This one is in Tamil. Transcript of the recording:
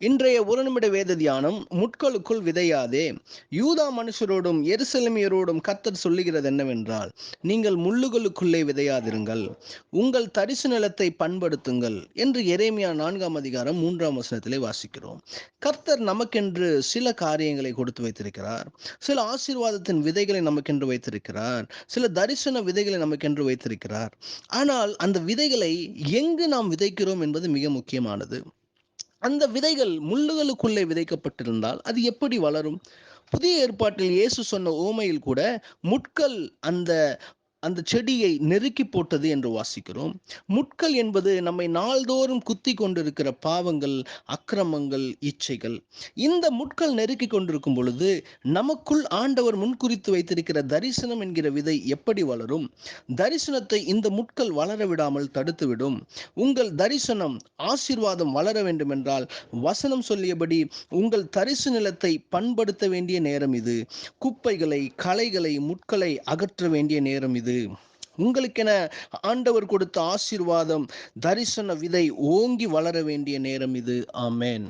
இன்றைய ஒரு நிமிட வேத தியானம் முட்களுக்குள் விதையாதே. யூதா மனுஷரோடும் எருசலமியரோடும் கர்த்தர் சொல்லுகிறது என்னவென்றால் நீங்கள் முள்ளுகளுக்குள்ளே விதையாதிருங்கள். உங்கள் தரிசு நிலத்தை பண்படுத்துங்கள் என்று எரேமியா நான்காம் அதிகாரம் மூன்றாம் வசனத்திலே வாசிக்கிறோம். கர்த்தர் நமக்கென்று சில காரியங்களை கொடுத்து வைத்திருக்கிறார். சில ஆசீர்வாதத்தின் விதைகளை நமக்கென்று வைத்திருக்கிறார். சில தரிசன விதைகளை நமக்கென்று வைத்திருக்கிறார். ஆனால் அந்த விதைகளை எங்கு நாம் விதைக்கிறோம் என்பது மிக முக்கியமானது. அந்த விதைகள் முள்ளுகளுக்குள்ளே விதைக்கப்பட்டிருந்தால் அது எப்படி வளரும்? புதிய ஏற்பாட்டில் இயேசு சொன்ன ஓமையில் கூட முட்கள் அந்த அந்த செடியை நெருக்கி போட்டது என்று வாசிக்கிறோம். முட்கள் என்பது நம்மை நாள்தோறும் குத்தி கொண்டிருக்கிற பாவங்கள் அக்கிரமங்கள் இச்சைகள். இந்த முட்கள் நெருக்கி கொண்டிருக்கும் பொழுது நமக்குள் ஆண்டவர் முன்குறித்து வைத்திருக்கிற தரிசனம் என்கிற விதை எப்படி வளரும்? தரிசனத்தை இந்த முட்கள் வளர விடாமல் தடுத்துவிடும். உங்கள் தரிசனம் ஆசீர்வாதம் வளர வேண்டும் என்றால் வசனம் சொல்லியபடி உங்கள் தரிசு நிலத்தை பண்படுத்த வேண்டிய நேரம் இது. குப்பைகளை களைகளை முட்களை அகற்ற வேண்டிய நேரம் இது. உங்களுக்கென ஆண்டவர் கொடுத்த ஆசீர்வாதம் தரிசன விதை ஓங்கி வளர வேண்டிய நேரம் இது. ஆமேன்.